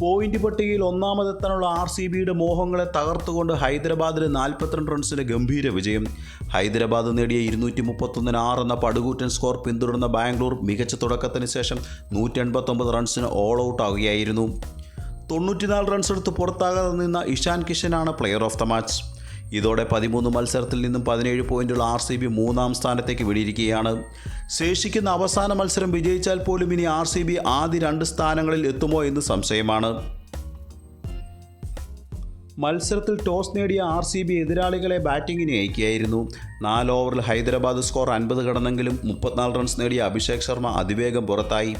Point പട്ടികയിൽ ഒന്നാമതെത്താനുള്ള R C ബിയുടെ മോഹങ്ങളെ തകർത്തുകൊണ്ട് ഹൈദരാബാദിന് നാൽപ്പത്തിരണ്ട് റൺസിന് ഗംഭീര വിജയം. ഹൈദരാബാദ് നേടിയ ഇരുന്നൂറ്റി മുപ്പത്തൊന്നിന് ആറ് എന്ന പടുകൂറ്റൻ സ്കോർ പിന്തുടർന്ന ബാംഗ്ലൂർ മികച്ച തുടക്കത്തിന് ശേഷം നൂറ്റി എൺപത്തൊമ്പത് റൺസിന് ഓൾ ഔട്ട് ആവുകയായിരുന്നു. തൊണ്ണൂറ്റിനാല് റൺസ് എടുത്ത് പുറത്താകാതെ നിന്ന ഇഷാൻ കിഷനാണ് പ്ലെയർ ഓഫ് ദ മാച്ച് ഇതോടെ പതിമൂന്ന് മത്സരത്തിൽ നിന്നും പതിനേഴ് പോയിന്റുള്ള ആർ സി ബി മൂന്നാം സ്ഥാനത്തേക്ക് വിടിയിരിക്കുകയാണ്. ശേഷിക്കുന്ന അവസാന മത്സരം വിജയിച്ചാൽ പോലും ഇനി ആർ സി ബി ആദ്യ രണ്ട് സ്ഥാനങ്ങളിൽ എത്തുമോ എന്ന് സംശയമാണ്. മത്സരത്തിൽ ടോസ് നേടിയ ആർ സി ബി എതിരാളികളെ ബാറ്റിങ്ങിന് അയക്കുകയായിരുന്നു നാല് ഓവറിൽ ഹൈദരാബാദ് സ്കോർ അൻപത് കടന്നെങ്കിലും മുപ്പത്തിനാല് റൺസ് നേടിയ അഭിഷേക് ശർമ്മ അതിവേഗം പുറത്തായി.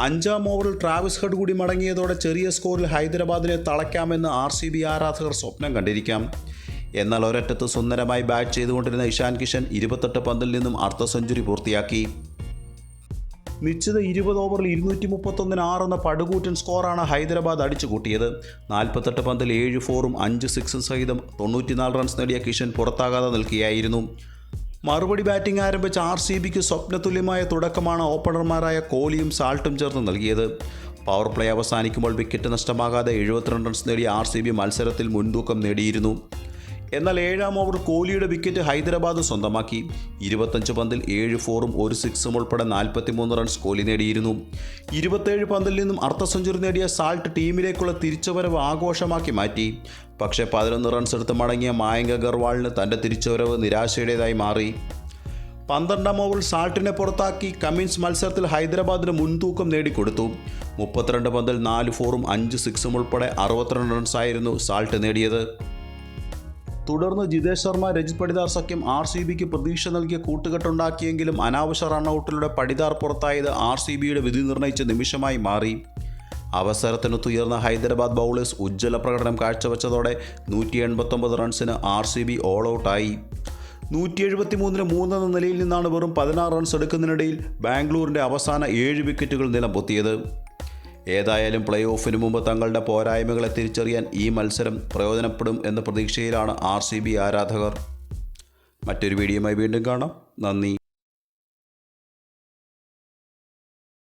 അഞ്ചാം ഓവറിൽ ട്രാവിസ് ഹെഡ് കൂടി മടങ്ങിയതോടെ ചെറിയ സ്കോറിൽ ഹൈദരാബാദിനെ തളയ്ക്കാമെന്ന് ആർ സി ബി ആരാധകർ സ്വപ്നം കണ്ടിരിക്കാം. എന്നാൽ ഒരറ്റത്ത് സുന്ദരമായി ബാറ്റ് ചെയ്തുകൊണ്ടിരുന്ന ഇഷാൻ കിഷൻ ഇരുപത്തെട്ട് പന്തിൽ നിന്നും അർദ്ധ സെഞ്ചുറി പൂർത്തിയാക്കി. നിശ്ചിത ഇരുപത് ഓവറിൽ ഇരുന്നൂറ്റി മുപ്പത്തൊന്നിന് ആറെന്ന പടുകൂറ്റൻ സ്കോറാണ് ഹൈദരാബാദ് അടിച്ചു കൂട്ടിയത് നാൽപ്പത്തെട്ട് പന്തിൽ ഏഴ് ഫോറും അഞ്ച് സിക്സും സഹിതം തൊണ്ണൂറ്റിനാല് റൺസ് നേടിയ കിഷൻ പുറത്താകാതെ നിൽക്കുകയായിരുന്നു. മറുപടി ബാറ്റിംഗ് ആരംഭിച്ച ആർ സി ബിക്ക് സ്വപ്നതുല്യമായ തുടക്കമാണ് ഓപ്പണർമാരായ കോഹ്ലിയും സാൾട്ടും ചേർന്ന് നൽകിയത്. പവർ പ്ലേ അവസാനിക്കുമ്പോൾ വിക്കറ്റ് നഷ്ടമാകാതെ എഴുപത്തിരണ്ട് റൺസ് നേടിയ ആർ സി ബി മത്സരത്തിൽ മുൻതൂക്കം നേടിയിരുന്നു. എന്നാൽ ഏഴാം ഓവർ കോഹ്ലിയുടെ വിക്കറ്റ് ഹൈദരാബാദ് സ്വന്തമാക്കി. ഇരുപത്തഞ്ച് പന്തിൽ ഏഴ് ഫോറും ഒരു സിക്സും ഉൾപ്പെടെ നാൽപ്പത്തിമൂന്ന് റൺസ് കോഹ്ലി നേടിയിരുന്നു. ഇരുപത്തേഴ് പന്തിൽ നിന്നും അർദ്ധ സെഞ്ചുറി നേടിയ സാൾട്ട് ടീമിലേക്കുള്ള തിരിച്ചുവരവ് ആഘോഷമാക്കി മാറ്റി. പക്ഷേ പതിനൊന്ന് റൺസ് എടുത്ത് മടങ്ങിയ മായങ്ക അഗർവാളിന് തന്റെ തിരിച്ചുവരവ് നിരാശയുടേതായി മാറി. പന്ത്രണ്ടാം ഓവറിൽ സാൾട്ടിനെ പുറത്താക്കി കമ്മിൻസ് മത്സരത്തിൽ ഹൈദരാബാദിന് മുൻതൂക്കം നേടിക്കൊടുത്തു. മുപ്പത്തിരണ്ട് പന്തിൽ നാല് ഫോറും അഞ്ച് സിക്സും ഉൾപ്പെടെ അറുപത്തിരണ്ട് റൺസായിരുന്നു സാൾട്ട് നേടിയത്. തുടർന്ന് ജിതേഷ് ശർമ്മ രജിത് പടിദാർ സഖ്യം ആർ സി ബിക്ക് പ്രതീക്ഷ നൽകിയ കൂട്ടുകെട്ടുണ്ടാക്കിയെങ്കിലും അനാവശ്യ റണ്ണൌട്ടിലൂടെ പടിദാർ പുറത്തായത് ആർ സി ബിയുടെ വിധി നിർണയിച്ച നിമിഷമായി മാറി. അവസരത്തിനൊത്തുയർന്ന ഹൈദരാബാദ് ബൗളേഴ്സ് ഉജ്ജ്വല പ്രകടനം കാഴ്ചവെച്ചതോടെ നൂറ്റി എൺപത്തൊമ്പത് റൺസിന് ആർ സി ബി ഓൾ ഔട്ടായി നൂറ്റി എഴുപത്തി മൂന്നിന് മൂന്നെന്ന നിലയിൽ നിന്നാണ് വെറും പതിനാറ് റൺസ് എടുക്കുന്നതിനിടയിൽ ബാംഗ്ലൂരിന്റെ അവസാന ഏഴ് വിക്കറ്റുകൾ നിലം പൊത്തിയത് ഏതായാലും പ്ലേ ഓഫിന് മുമ്പ് തങ്ങളുടെ പോരായ്മകളെ തിരിച്ചറിയാൻ ഈ മത്സരം പ്രയോജനപ്പെടും എന്ന പ്രതീക്ഷയിലാണ് ആർ ആരാധകർ. മറ്റൊരു വീഡിയോയുമായി വീണ്ടും കാണാം. നന്ദി.